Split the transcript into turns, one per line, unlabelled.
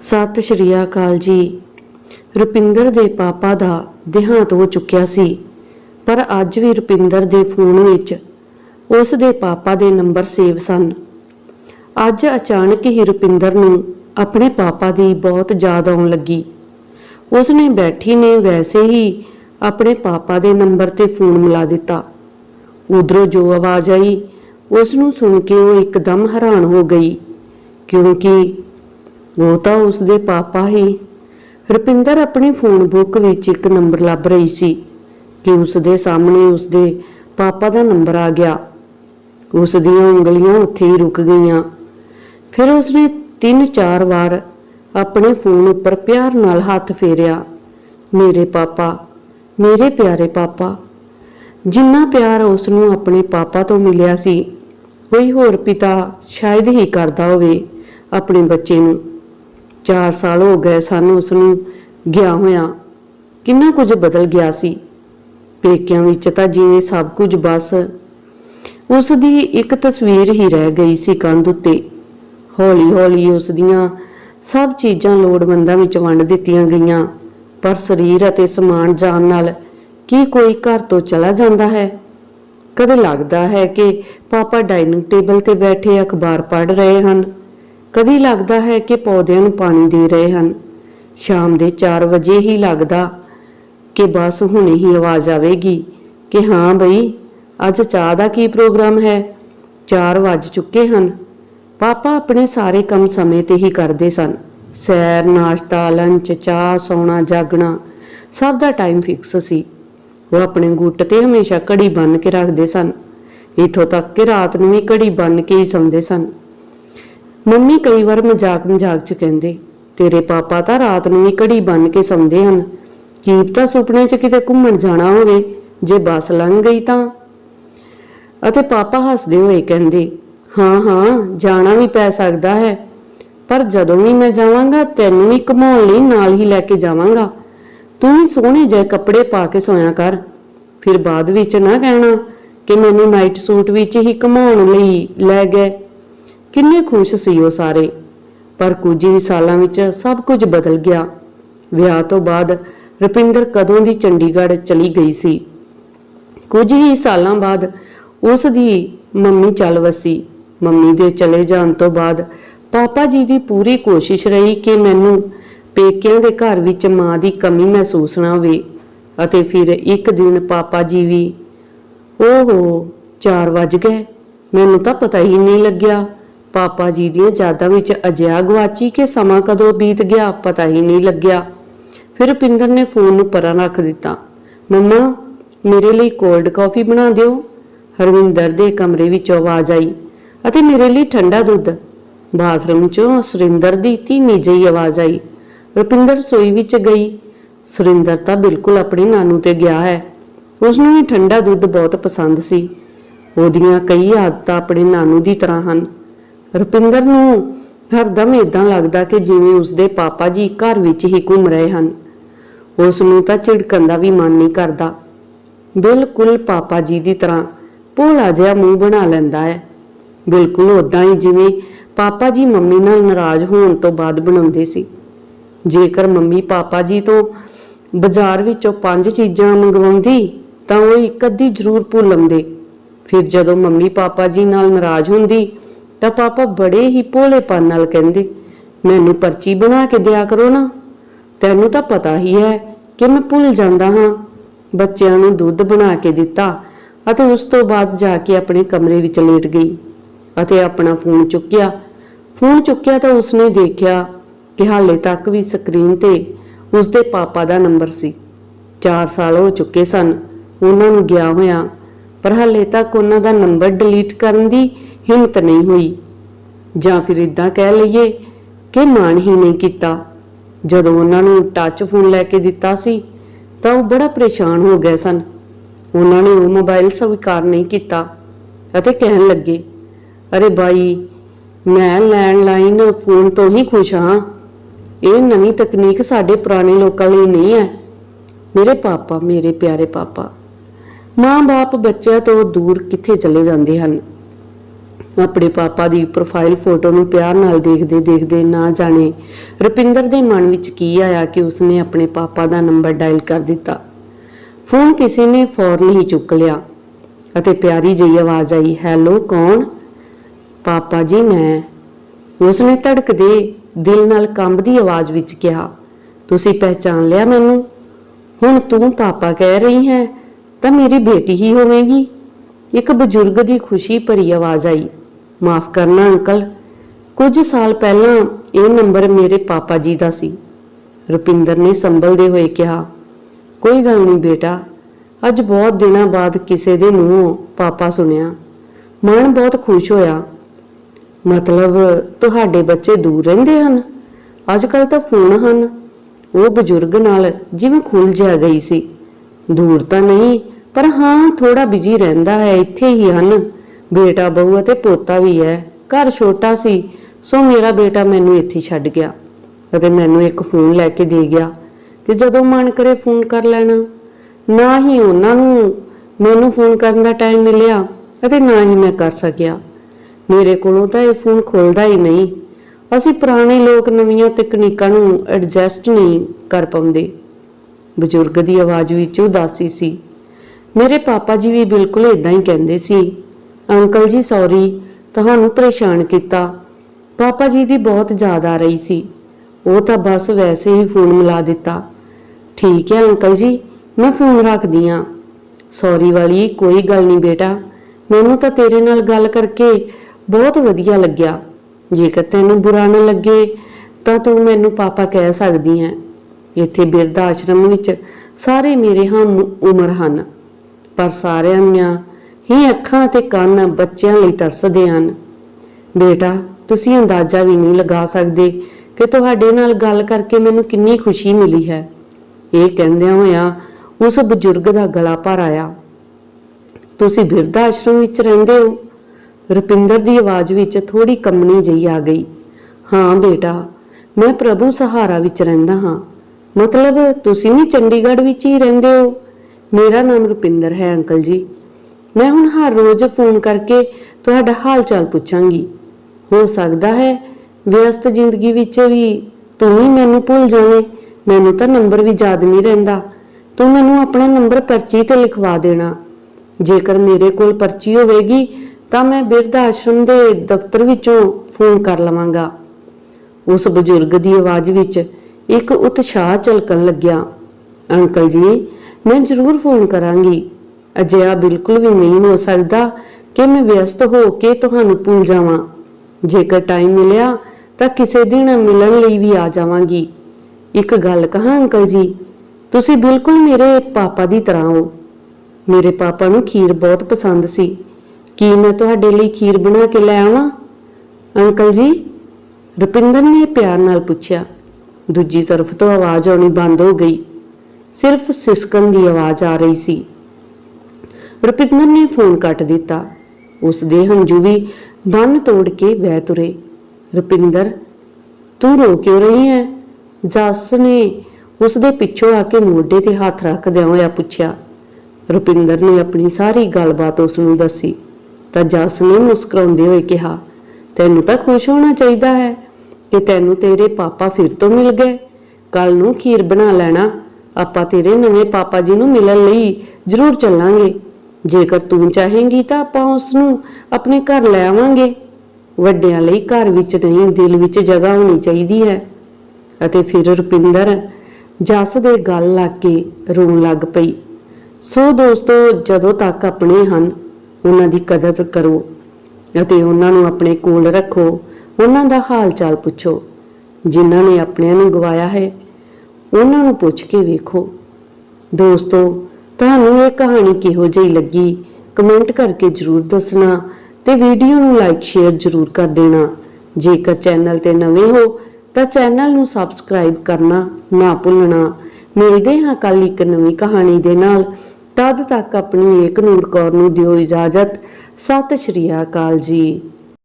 ਸਤਿ ਸ਼੍ਰੀ ਅਕਾਲ ਜੀ। ਰੁਪਿੰਦਰ ਦੇ ਪਾਪਾ ਦਾ ਦੇਹਾਂਤ ਹੋ ਚੁੱਕਿਆ ਸੀ, ਪਰ ਅੱਜ ਵੀ ਰੁਪਿੰਦਰ ਦੇ ਫੋਨ ਵਿੱਚ ਉਸ ਦੇ ਪਾਪਾ ਦੇ ਨੰਬਰ ਸੇਵ ਸਨ। ਅੱਜ ਅਚਾਨਕ ਹੀ ਰੁਪਿੰਦਰ ਨੂੰ ਆਪਣੇ ਪਾਪਾ ਦੀ ਬਹੁਤ ਯਾਦ ਆਉਣ ਲੱਗੀ। ਉਸਨੇ ਬੈਠੀ ਨੇ ਵੈਸੇ ਹੀ ਆਪਣੇ ਪਾਪਾ ਦੇ ਨੰਬਰ ਤੇ ਫੋਨ ਮਿਲਾ ਦਿੱਤਾ। ਉਧਰੋਂ ਜੋ ਆਵਾਜ਼ ਆਈ ਉਸ ਨੂੰ ਸੁਣ ਕੇ ਉਹ ਇੱਕਦਮ ਹੈਰਾਨ ਹੋ ਗਈ, ਕਿਉਂਕਿ ਉਹ ਤਾਂ ਉਸ ਦੇ ਪਾਪਾ ਹੀ। ਰੁਪਿੰਦਰ ਆਪਣੀ ਫੋਨ ਬੁੱਕ ਵਿੱਚ ਇੱਕ ਨੰਬਰ ਲੱਭ ਰਹੀ ਸੀ ਕਿ ਉਸ ਦੇ ਸਾਹਮਣੇ ਉਸ ਦੇ ਪਾਪਾ ਦਾ ਨੰਬਰ ਆ ਗਿਆ। ਉਸ ਦੀਆਂ ਉਂਗਲੀਆਂ ਉੱਥੇ ਹੀ ਰੁਕ ਗਈਆਂ। ਫਿਰ ਉਸਨੇ ਤਿੰਨ ਚਾਰ ਵਾਰ ਆਪਣੇ ਫੋਨ ਉੱਪਰ ਪਿਆਰ ਨਾਲ ਹੱਥ ਫੇਰਿਆ, ਮੇਰੇ ਪਾਪਾ, ਮੇਰੇ ਪਿਆਰੇ ਪਾਪਾ। ਜਿੰਨਾ ਪਿਆਰ ਉਸ ਨੂੰ ਆਪਣੇ ਪਾਪਾ ਤੋਂ ਮਿਲਿਆ ਸੀ, ਕੋਈ ਹੋਰ ਪਿਤਾ ਸ਼ਾਇਦ ਹੀ ਕਰਦਾ ਹੋਵੇ ਆਪਣੇ ਬੱਚੇ ਨੂੰ। 4 ਸਾਲ ਹੋ ਗਏ ਸਨ ਉਸ ਨੂੰ ਗਿਆ ਹੋਇਆ। ਕਿੰਨਾ ਕੁਝ ਬਦਲ ਗਿਆ ਸੀ। ਪੇਕਿਆਂ ਵਿੱਚ ਤਾਂ ਜਿਵੇਂ ਸਭ ਕੁਝ ਬਸ। ਉਸ ਦੀ ਇੱਕ ਤਸਵੀਰ ਹੀ ਰਹਿ ਗਈ ਸੀ ਕੰਧ ਉੱਤੇ। ਹੌਲੀ ਹੌਲੀ ਉਸ ਦੀਆਂ ਸਭ ਚੀਜ਼ਾਂ ਲੋੜਵੰਦਾਂ ਵਿੱਚ ਵੰਡ ਦਿੱਤੀਆਂ ਗਈਆਂ। ਪਰ ਸਰੀਰ ਅਤੇ ਸਮਾਨ ਜਾਣ ਨਾਲ ਕੀ ਕੋਈ ਘਰ ਤੋਂ ਚਲਾ ਜਾਂਦਾ ਹੈ? ਕਦੇ ਲੱਗਦਾ ਹੈ ਕਿ ਪਾਪਾ ਡਾਈਨਿੰਗ ਟੇਬਲ ਤੇ ਬੈਠੇ ਅਖਬਾਰ ਪੜ੍ਹ ਰਹੇ ਹਨ। ਕਦੀ ਲੱਗਦਾ ਹੈ ਕਿ ਪੌਦਿਆਂ ਨੂੰ ਪਾਣੀ ਦੇ ਰਹੇ ਹਨ। ਸ਼ਾਮ ਦੇ 4 ਵਜੇ ਹੀ ਲੱਗਦਾ ਕਿ ਬਸ ਹੁਣੇ ਹੀ ਆਵਾਜ਼ ਆਵੇਗੀ ਕਿ ਹਾਂ ਬਈ, ਅੱਜ ਚਾਹ ਦਾ ਕੀ ਪ੍ਰੋਗਰਾਮ ਹੈ? 4 ਵੱਜ ਚੁੱਕੇ ਹਨ। ਪਾਪਾ ਆਪਣੇ ਸਾਰੇ ਕੰਮ ਸਮੇਂ ਤੇ ਹੀ ਕਰਦੇ ਸਨ। ਸੈਰ, ਨਾਸ਼ਤਾ ਲੰਚ ਚਾਹ, ਸੌਣਾ, ਜਾਗਣਾ, ਸਭ ਦਾ ਟਾਈਮ ਫਿਕਸ ਸੀ। ਉਹ ਆਪਣੇ ਗੁੱਟ ਤੇ ਹਮੇਸ਼ਾ ਘੜੀ ਬੰਨ ਕੇ ਰੱਖਦੇ ਸਨ। ਇਥੋਂ ਤੱਕ ਕਿ ਰਾਤ ਨੂੰ ਵੀ ਘੜੀ ਬੰਨ ਕੇ ਹੀ ਸੌਂਦੇ ਸਨ। ਮੰਮੀ ਕਈ ਵਾਰ ਮਜ਼ਾਕ ਮਜ਼ਾਕ ਚ ਕਹਿੰਦੇ, ਤੇਰੇ ਪਾਪਾ ਤਾਂ ਰਾਤ ਨੂੰ ਹੀ ਘੜੀ ਬੰਨ ਕੇ ਸੌਂਦੇ ਹਨ। ਕੀਪ ਤਾਂ ਸੁਪਨੇ ਚ ਕਿਤੇ ਘੁੰਮਣ ਜਾਣਾ ਹੋਵੇ, ਜੇ ਬੱਸ ਲੰਘ ਗਈ ਤਾਂ। ਅਤੇ ਪਾਪਾ ਹੱਸਦੇ ਹੋਏ ਕਹਿੰਦੇ, ਹਾਂ ਹਾਂ, ਜਾਣਾ ਵੀ ਪੈ ਸਕਦਾ ਹੈ, ਪਰ ਜਦੋਂ ਵੀ ਮੈਂ ਜਾਵਾਂਗਾ, ਤੈਨੂੰ ਵੀ ਘੁਮਾਉਣ ਲਈ ਨਾਲ ਹੀ ਲੈ ਕੇ ਜਾਵਾਂਗਾ। ਤੂੰ ਵੀ ਸੋਹਣੇ ਜਿਹੇ ਕੱਪੜੇ ਪਾ ਕੇ ਸੋਇਆ ਕਰ। ਫਿਰ ਬਾਅਦ ਵਿੱਚ ਨਾ ਕਹਿਣਾ ਕਿ ਮੈਨੂੰ ਨਾਈਟ ਸੂਟ ਵਿੱਚ ਹੀ ਘੁਮਾਉਣ ਲਈ ਲੈ ਗਏ। ਕਿੰਨੇ ਖੁਸ਼ ਸੀ ਉਹ ਸਾਰੇ। ਪਰ ਕੁਝ ਹੀ ਸਾਲਾਂ ਵਿੱਚ ਸਭ ਕੁਝ ਬਦਲ ਗਿਆ। ਵਿਆਹ ਤੋਂ ਬਾਅਦ ਰੁਪਿੰਦਰ ਕਦੋਂ ਦੀ ਚੰਡੀਗੜ੍ਹ ਚਲੀ ਗਈ ਸੀ। ਕੁਝ ਹੀ ਸਾਲਾਂ ਬਾਅਦ ਉਸ ਦੀ ਮੰਮੀ ਚੱਲ ਵਸੀ। ਮੰਮੀ ਦੇ ਚਲੇ ਜਾਣ ਤੋਂ ਬਾਅਦ ਪਾਪਾ ਜੀ ਦੀ ਪੂਰੀ ਕੋਸ਼ਿਸ਼ ਰਹੀ ਕਿ ਮੈਨੂੰ ਪੇਕਿਆਂ ਦੇ ਘਰ ਵਿੱਚ ਮਾਂ ਦੀ ਕਮੀ ਮਹਿਸੂਸ ਨਾ ਹੋਵੇ ਅਤੇ ਫਿਰ ਇੱਕ ਦਿਨ ਪਾਪਾ ਜੀ ਵੀ, ਓਹੋ 4 ਵੱਜ ਗਏ। ਮੈਨੂੰ ਤਾਂ ਪਤਾ ਹੀ ਨਹੀਂ ਲੱਗਿਆ। ਪਾਪਾ ਜੀ ਦੀਆਂ ਯਾਦਾਂ ਵਿੱਚ ਅਜਿਹਾ ਗਵਾਚੀ ਕਿ ਸਮਾਂ ਕਦੋਂ ਬੀਤ ਗਿਆ, ਪਤਾ ਹੀ ਨਹੀਂ ਲੱਗਿਆ। ਫਿਰ ਪਿੰਦਰ ਨੇ ਫੋਨ ਨੂੰ ਪਰਾਂ ਰੱਖ ਦਿੱਤਾ। ਮੰਮਾ, ਮੇਰੇ ਲਈ ਕੋਲਡ ਕਾਫੀ ਬਣਾ ਦਿਓ। ਹਰਵਿੰਦਰ ਦੇ ਕਮਰੇ ਵਿੱਚੋਂ ਆਵਾਜ਼ ਆਈ, ਅਤੇ ਮੇਰੇ ਲਈ ਠੰਡਾ ਦੁੱਧ। ਬਾਥਰੂਮ ਚੋਂ ਸੁਰਿੰਦਰ ਦੀ ਧੀਮੀ ਜਿਹੀ ਆਵਾਜ਼ ਆਈ। ਰੁਪਿੰਦਰ ਸੋਈ ਵਿੱਚ ਗਈ। ਸੁਰਿੰਦਰ ਤਾਂ ਬਿਲਕੁਲ ਆਪਣੇ ਨਾਨੂ ਤੇ ਗਿਆ ਹੈ। ਉਸ ਨੂੰ ਵੀ ਠੰਡਾ ਦੁੱਧ ਬਹੁਤ ਪਸੰਦ ਸੀ। ਉਹਦੀਆਂ ਕਈ ਆਦਤਾਂ ਆਪਣੇ ਨਾਨੂ ਦੀ ਤਰ੍ਹਾਂ ਹਨ। ਰੁਪਿੰਦਰ ਨੂੰ ਹਰਦਮ ਇਦਾਂ ਲੱਗਦਾ ਕਿ ਜਿਵੇਂ ਉਸਦੇ ਪਾਪਾ ਜੀ ਘਰ ਵਿੱਚ ਹੀ ਘੁੰਮ ਰਹੇ ਹਨ। ਉਸ ਨੂੰ ਤਾਂ ਝਿੜਕਣ ਦਾ ਵੀ ਮਨ ਨਹੀਂ ਕਰਦਾ। ਬਿਲਕੁਲ ਪਾਪਾ ਜੀ ਦੀ ਤਰ੍ਹਾਂ ਭੋਲਾ ਜਿਹਾ ਮੂੰਹ ਬਣਾ ਲੈਂਦਾ ਹੈ। ਬਿਲਕੁਲ ਉਦਾਂ ਹੀ ਜਿਵੇਂ ਪਾਪਾ ਜੀ ਮੰਮੀ ਨਾਲ ਨਾਰਾਜ਼ ਹੋਣ ਤੋਂ ਬਾਅਦ ਬਣਾਉਂਦੇ ਸੀ। ਜੇਕਰ ਮੰਮੀ ਪਾਪਾ ਜੀ ਤੋਂ ਬਾਜ਼ਾਰ ਵਿੱਚੋਂ ਪੰਜ ਚੀਜ਼ਾਂ ਮੰਗਵਾਉਂਦੀ, ਤਾਂ ਉਹ ਇੱਕ ਅੱਧੀ ਜ਼ਰੂਰ ਭੁੱਲ ਆਉਂਦੇ। ਫਿਰ ਜਦੋਂ ਮੰਮੀ ਪਾਪਾ ਜੀ ਨਾਲ ਨਾਰਾਜ਼ ਹੁੰਦੀ ਤਾਂ ਪਾਪਾ ਬੜੇ ਹੀ ਭੋਲੇਪਨ ਨਾਲ ਕਹਿੰਦੇ, ਮੈਨੂੰ ਪਰਚੀ ਬਣਾ ਕੇ ਦਿਆ ਕਰੋ ਨਾ। ਤੈਨੂੰ ਤਾਂ ਪਤਾ ਹੀ ਹੈ ਕਿ ਮੈਂ ਭੁੱਲ ਜਾਂਦਾ ਹਾਂ। ਬੱਚਿਆਂ ਨੂੰ ਦੁੱਧ ਬਣਾ ਕੇ ਦਿੱਤਾ ਅਤੇ ਉਸ ਤੋਂ ਬਾਅਦ ਜਾ ਕੇ ਆਪਣੇ ਕਮਰੇ ਵਿੱਚ ਲੇਟ ਗਈ ਅਤੇ ਆਪਣਾ ਫੋਨ ਚੁੱਕਿਆ। ਫੋਨ ਚੁੱਕਿਆ ਤਾਂ ਉਸਨੇ ਦੇਖਿਆ ਕਿ ਹਾਲੇ ਤੱਕ ਵੀ ਸਕਰੀਨ ਤੇ ਉਸਦੇ ਪਾਪਾ ਦਾ ਨੰਬਰ ਸੀ। 4 ਸਾਲ ਹੋ ਚੁੱਕੇ ਸਨ, ਉਹਨਾਂ ਨੂੰ ਗਿਆ ਹੋਇਆ, ਪਰ ਹਾਲੇ ਤੱਕ ਉਹਨਾਂ ਦਾ ਨੰਬਰ ਡਿਲੀਟ ਕਰਨ ਦੀ ਹਿੰਮਤ ਨਹੀਂ ਹੋਈ। ਜਾਂ ਫਿਰ ਇਦਾਂ ਕਹਿ ਲਈਏ ਕਿ ਮਾਣ ਹੀ ਨਹੀਂ ਕੀਤਾ। ਜਦੋਂ ਉਹਨਾਂ ਨੂੰ ਟੱਚ ਫੋਨ ਲੈ ਕੇ ਦਿੱਤਾ ਸੀ, ਤਾਂ ਉਹ ਬੜਾ ਪਰੇਸ਼ਾਨ ਹੋ ਗਏ ਸਨ। ਉਹਨਾਂ ਨੇ ਉਹ ਮੋਬਾਈਲ ਸਵੀਕਾਰ ਨਹੀਂ ਕੀਤਾ ਅਤੇ ਕਹਿਣ ਲੱਗੇ, ਅਰੇ ਬਾਈ, ਮੈਂ ਲੈਂਡਲਾਈਨ ਫੋਨ ਤੋਂ ਹੀ ਖੁਸ਼ ਹਾਂ। ਇਹ ਨਵੀਂ ਤਕਨੀਕ ਸਾਡੇ ਪੁਰਾਣੇ ਲੋਕਾਂ ਲਈ ਨਹੀਂ ਹੈ। ਮੇਰੇ ਪਾਪਾ, ਮੇਰੇ ਪਿਆਰੇ ਪਾਪਾ, ਮਾਂ-ਬਾਪ ਬੱਚਿਆਂ ਤੋਂ ਦੂਰ ਕਿੱਥੇ ਚਲੇ ਜਾਂਦੇ ਹਨ? ਆਪਣੇ ਪਾਪਾ ਦੀ ਪ੍ਰੋਫਾਈਲ ਫੋਟੋ ਨੂੰ ਪਿਆਰ ਨਾਲ ਦੇਖਦੇ ਦੇਖਦੇ ਨਾ ਜਾਣੇ। ਰੁਪਿੰਦਰ ਦੇ ਮਨ ਵਿੱਚ ਕੀ ਆਇਆ ਕਿ ਉਸਨੇ ਆਪਣੇ ਪਾਪਾ ਦਾ ਨੰਬਰ ਡਾਇਲ ਕਰ ਦਿੱਤਾ। ਫੋਨ ਕਿਸੇ ਨੇ ਫੌਰਨ ਹੀ ਚੁੱਕ ਲਿਆ ਅਤੇ ਪਿਆਰੀ ਜਿਹੀ ਆਵਾਜ਼ ਆਈ ਹੈਲੋ ਕੌਣ? ਪਾਪਾ ਜੀ, ਮੈਂ। ਉਸਨੇ ਧੜਕਦੇ ਦਿਲ ਨਾਲ ਕੰਬਦੀ ਆਵਾਜ਼ ਵਿੱਚ ਕਿਹਾ, ਤੁਸੀਂ ਪਹਿਚਾਨ ਲਿਆ ਮੈਨੂੰ? ਹੁਣ ਤੂੰ ਪਾਪਾ ਕਹਿ ਰਹੀ ਹੈ, ਤਾਂ ਮੇਰੀ ਬੇਟੀ ਹੀ ਹੋਵੇਗੀ। ਇੱਕ ਬਜ਼ੁਰਗ ਦੀ ਖੁਸ਼ੀ ਭਰੀ ਆਵਾਜ਼ ਆਈ, ਮਾਫ ਕਰਨਾ ਅੰਕਲ, ਕੁਝ ਸਾਲ ਪਹਿਲਾਂ ਇਹ ਨੰਬਰ ਮੇਰੇ ਪਾਪਾ ਜੀ ਦਾ ਸੀ। ਰੁਪਿੰਦਰ ਨੇ ਸੰਭਲਦੇ ਹੋਏ ਕਿਹਾ, ਕੋਈ ਗੱਲ ਨਹੀਂ ਬੇਟਾ, ਅੱਜ ਬਹੁਤ ਦਿਨਾਂ ਬਾਅਦ ਕਿਸੇ ਦੇ ਮੂੰਹੋਂ ਪਾਪਾ ਸੁਣਿਆ। ਮਨ ਬਹੁਤ ਖੁਸ਼ ਹੋਇਆ। ਮਤਲਬ ਤੁਹਾਡੇ ਬੱਚੇ ਦੂਰ ਰਹਿੰਦੇ ਹਨ? ਅੱਜ ਕੱਲ ਤਾਂ ਫੋਨ ਹਨ। ਉਹ ਬਜ਼ੁਰਗ ਨਾਲ ਜਿਵੇਂ ਖੁੱਲ ਜਾ ਗਈ ਸੀ। ਦੂਰ ਤਾਂ ਨਹੀਂ ਪਰ ਹਾਂ ਥੋੜਾ ਬਿਜ਼ੀ ਰਹਿੰਦਾ ਹੈ, ਇੱਥੇ ਹੀ ਹਨ। ਬੇਟਾ ਬਹੂ ਅਤੇ ਪੋਤਾ ਵੀ ਹੈ। ਘਰ ਛੋਟਾ ਸੀ, ਸੋ ਮੇਰਾ ਬੇਟਾ ਮੈਨੂੰ ਇੱਥੇ ਛੱਡ ਗਿਆ ਅਤੇ ਮੈਨੂੰ ਇੱਕ ਫੋਨ ਲੈ ਕੇ ਦੇ ਗਿਆ ਕਿ ਜਦੋਂ ਮਨ ਕਰੇ ਫੋਨ ਕਰ ਲੈਣਾ। ਨਾ ਹੀ ਉਹਨਾਂ ਨੂੰ ਮੈਨੂੰ ਫੋਨ ਕਰਨ ਦਾ ਟਾਈਮ ਮਿਲਿਆ ਅਤੇ ਨਾ ਹੀ ਮੈਂ ਕਰ ਸਕਿਆ। ਮੇਰੇ ਕੋਲੋਂ ਤਾਂ ਇਹ ਫੋਨ ਖੁੱਲਦਾ ਹੀ ਨਹੀਂ। ਅਸੀਂ ਪੁਰਾਣੇ ਲੋਕ ਨਵੀਆਂ ਤਕਨੀਕਾਂ ਨੂੰ ਐਡਜਸਟ ਨਹੀਂ ਕਰ ਪਾਉਂਦੇ। ਬਜ਼ੁਰਗ ਦੀ ਆਵਾਜ਼ ਵਿੱਚ ਉਦਾਸੀ ਸੀ। ਮੇਰੇ ਪਾਪਾ ਜੀ ਵੀ ਬਿਲਕੁਲ ਇਦਾਂ ਹੀ ਕਹਿੰਦੇ ਸੀ। ਅੰਕਲ ਜੀ ਸੌਰੀ ਤੁਹਾਨੂੰ ਪਰੇਸ਼ਾਨ ਕੀਤਾ। ਪਾਪਾ ਜੀ ਦੀ ਬਹੁਤ ਯਾਦ ਆ ਰਹੀ ਸੀ। ਉਹ ਤਾਂ ਬਸ ਵੈਸੇ ਹੀ ਫੋਨ ਮਿਲਾ ਦਿੱਤਾ। ਠੀਕ ਹੈ ਅੰਕਲ ਜੀ, ਮੈਂ ਫੋਨ ਰੱਖਦੀ ਆ ਸੌਰੀ ਵਾਲੀ, ਕੋਈ ਗੱਲ ਨਹੀਂ ਬੇਟਾ। ਮੈਨੂੰ ਤਾਂ ਤੇਰੇ ਨਾਲ ਗੱਲ ਕਰਕੇ ਬਹੁਤ ਵਧੀਆ ਲੱਗਿਆ। ਜੇਕਰ ਤੈਨੂੰ ਬੁਰਾ ਨਾ ਲੱਗੇ, ਤਾਂ ਤੂੰ ਮੈਨੂੰ ਪਾਪਾ ਕਹਿ ਸਕਦੀ ਹੈ। ਇੱਥੇ ਬਿਰਧ ਆਸ਼ਰਮ ਵਿੱਚ ਸਾਰੇ ਮੇਰੇ ਹਮ ਉਮਰ ਹਨ। ਪਰ ਸਾਰਿਆਂ ਦੀਆਂ ਹੀ ਅੱਖਾਂ ਤੇ ਕੰਨ ਬੱਚਿਆਂ ਲਈ ਤਰਸਦੇ ਹਨ। ਬੇਟਾ, ਤੁਸੀਂ ਅੰਦਾਜ਼ਾ ਵੀ ਨਹੀਂ ਲਗਾ ਸਕਦੇ ਕਿ ਤੁਹਾਡੇ ਨਾਲ ਗੱਲ ਕਰਕੇ ਮੈਨੂੰ ਕਿੰਨੀ ਖੁਸ਼ੀ ਮਿਲੀ ਹੈ। ਇਹ ਕਹਿੰਦਿਆਂ ਹੋਇਆਂ ਉਸ ਬਜ਼ੁਰਗ ਦਾ ਗਲਾ ਭਰ ਆਇਆ। ਤੁਸੀਂ ਬਿਰਧ ਆਸ਼ਰਮ ਵਿੱਚ ਰਹਿੰਦੇ ਹੋ? ਰੁਪਿੰਦਰ ਦੀ ਆਵਾਜ਼ ਵਿੱਚ ਥੋੜੀ ਕੰਮਣੀ ਜਿਹੀ ਆ ਗਈ। ਹਾਂ ਬੇਟਾ, ਮੈਂ ਪ੍ਰਭੂ ਸਹਾਰਾ ਵਿੱਚ ਰਹਿੰਦਾ ਹਾਂ। ਮਤਲਬ ਤੁਸੀਂ ਵੀ ਚੰਡੀਗੜ੍ਹ ਵਿੱਚ ਹੀ ਰਹਿੰਦੇ ਹੋ? ਮੇਰਾ ਨਾਮ ਰੁਪਿੰਦਰ ਹੈ, ਅੰਕਲ ਜੀ। ਮੈਂ ਹੁਣ ਹਰ ਰੋਜ਼ ਫੋਨ ਕਰਕੇ ਤੁਹਾਡਾ ਹਾਲ ਚਾਲ ਪੁੱਛਾਂਗੀ। ਹੋ ਸਕਦਾ ਹੈ ਵਿਅਸਤ ਜ਼ਿੰਦਗੀ ਵਿੱਚ ਵੀ ਤੂੰ ਵੀ ਮੈਨੂੰ ਭੁੱਲ ਜਾਵੇਂ। ਮੈਨੂੰ ਤਾਂ ਨੰਬਰ ਵੀ ਯਾਦ ਨਹੀਂ ਰਹਿੰਦਾ। ਤੂੰ ਮੈਨੂੰ ਆਪਣਾ ਨੰਬਰ ਪਰਚੀ ਤੇ ਲਿਖਵਾ ਦੇਣਾ। ਜੇਕਰ ਮੇਰੇ ਕੋਲ ਪਰਚੀ ਹੋਵੇਗੀ, ਤਾਂ ਮੈਂ ਬਿਰਧ ਆਸ਼ਰਮ ਦੇ ਦਫ਼ਤਰ ਵਿੱਚੋਂ ਫੋਨ ਕਰ ਲਵਾਂਗਾ। ਉਸ ਬਜ਼ੁਰਗ ਦੀ ਆਵਾਜ਼ ਵਿੱਚ ਇੱਕ ਉਤਸ਼ਾਹ ਝਲਕਣ ਲੱਗਿਆ। ਅੰਕਲ ਜੀ ਮੈਂ ਜ਼ਰੂਰ ਫੋਨ ਕਰਾਂਗੀ। ਅਜਿਹਾ ਬਿਲਕੁਲ ਵੀ ਨਹੀਂ ਹੋ ਸਕਦਾ ਕਿ ਮੈਂ ਵਿਅਸਤ ਹੋ ਕੇ ਤੁਹਾਨੂੰ ਭੁੱਲ ਜਾਵਾਂ। ਜੇਕਰ ਟਾਈਮ ਮਿਲਿਆ ਤਾਂ ਕਿਸੇ ਦਿਨ ਮਿਲਣ ਲਈ ਵੀ ਆ ਜਾਵਾਂਗੀ। ਇੱਕ ਗੱਲ ਕਹਾਂ, ਅੰਕਲ ਜੀ? ਤੁਸੀਂ ਬਿਲਕੁਲ ਮੇਰੇ ਪਾਪਾ ਦੀ ਤਰ੍ਹਾਂ ਹੋ। ਮੇਰੇ ਪਾਪਾ ਨੂੰ ਖੀਰ ਬਹੁਤ ਪਸੰਦ ਸੀ। ਕੀ ਮੈਂ ਤੁਹਾਡੇ ਲਈ ਖੀਰ ਬਣਾ ਕੇ ਲੈ ਆਵਾਂ? ਅੰਕਲ ਜੀ, ਰੁਪਿੰਦਰ ਨੇ ਪਿਆਰ ਨਾਲ ਪੁੱਛਿਆ। ਦੂਜੀ ਤਰਫ ਤੋਂ ਆਵਾਜ਼ ਆਉਣੀ ਬੰਦ ਹੋ ਗਈ। ਸਿਰਫ ਸਿਸਕਣ ਦੀ ਆਵਾਜ਼ ਆ ਰਹੀ ਸੀ। ਰੁਪਿੰਦਰ ਨੇ ਫੋਨ ਕੱਟ ਦਿੱਤਾ। ਉਸ ਦੇ ਹੰਝੂ ਵੀ ਬੰਨ ਤੋੜ ਕੇ ਵਹਿ ਤੁਰੇ। ਰੁਪਿੰਦਰ, ਤੂੰ ਰੋ ਕਿਉਂ ਰਹੀ ਹੈ ਜੱਸ ਨੇ ਉਸ ਦੇ ਪਿੱਛੋਂ ਆ ਕੇ ਮੋਢੇ ਤੇ ਹੱਥ ਰੱਖਦਿਆਂ ਹੋਇਆ ਪੁੱਛਿਆ। ਰੁਪਿੰਦਰ ਨੇ ਆਪਣੀ ਸਾਰੀ ਗੱਲਬਾਤ ਉਸ ਨੂੰ ਦੱਸੀ। ਤਾਂ ਜੱਸ ਨੇ ਮੁਸਕਰਾਉਂਦੇ ਹੋਏ ਕਿਹਾ, ਤੈਨੂੰ ਤਾਂ ਖੁਸ਼ ਹੋਣਾ ਚਾਹੀਦਾ ਹੈ ਕਿ ਤੈਨੂੰ ਤੇਰੇ ਪਾਪਾ ਫਿਰ ਤੋਂ ਮਿਲ ਗਏ। ਕੱਲ ਨੂੰ ਖੀਰ ਬਣਾ ਲੈਣਾ। ਆਪਾਂ ਤੇਰੇ ਨਵੇਂ ਪਾਪਾ ਜੀ ਨੂੰ ਮਿਲਣ ਲਈ ਜ਼ਰੂਰ ਚੱਲਾਂਗੇ। ਜੇਕਰ ਤੂੰ ਚਾਹੇਂਗੀ ਤਾਂ ਆਪਾਂ ਉਸ ਨੂੰ ਆਪਣੇ ਘਰ ਲੈ ਆਵਾਂਗੇ। ਵੱਡਿਆਂ ਲਈ ਘਰ ਵਿੱਚ ਨਹੀਂ, ਦਿਲ ਵਿੱਚ ਜਗ੍ਹਾ ਹੋਣੀ ਚਾਹੀਦੀ ਹੈ। ਅਤੇ ਫਿਰ ਰੁਪਿੰਦਰ ਜੱਸ ਦੇ ਗੱਲ ਲੱਗ ਕੇ ਰੋਣ ਲੱਗ ਪਈ। ਸੋ ਦੋਸਤੋ, ਜਦੋਂ ਤੱਕ ਆਪਣੇ ਹਨ, ਉਹਨਾਂ ਦੀ ਕਦਰ ਕਰੋ ਅਤੇ ਉਹਨਾਂ ਨੂੰ ਆਪਣੇ ਕੋਲ ਰੱਖੋ। ਉਹਨਾਂ ਦਾ ਹਾਲ ਚਾਲ ਪੁੱਛੋ। ਜਿਨ੍ਹਾਂ ਨੇ ਆਪਣਿਆਂ ਨੂੰ ਗਵਾਇਆ ਹੈ ਉਹਨਾਂ ਨੂੰ ਪੁੱਛ ਕੇ ਵੇਖੋ। ਦੋਸਤੋ, ਤੁਹਾਨੂੰ ਇਹ ਕਹਾਣੀ ਕਿਹੋ ਜਿਹੀ ਲੱਗੀ? ਕਮੈਂਟ ਕਰਕੇ ਜਰੂਰ ਦੱਸਣਾ ਤੇ ਵੀਡੀਓ ਨੂੰ ਲਾਈਕ, ਸ਼ੇਅਰ ਜਰੂਰ ਕਰ ਦੇਣਾ। ਜੇਕਰ ਚੈਨਲ ਤੇ ਨਵੇਂ ਹੋ, ਤਾਂ ਚੈਨਲ ਨੂੰ ਸਬਸਕ੍ਰਾਈਬ ਕਰਨਾ ਨਾ ਭੁੱਲਣਾ। ਮਿਲਦੇ ਹਾਂ ਕੱਲ ਇੱਕ ਨਵੀਂ ਕਹਾਣੀ ਦੇ ਨਾਲ। ਤਦ ਤੱਕ ਆਪਣੀ ਏਕ ਨੂਰ ਕੌਰ ਨੂੰ ਦਿਓ ਇਜਾਜ਼ਤ। ਸਤਿ ਸ਼੍ਰੀ ਅਕਾਲ ਜੀ।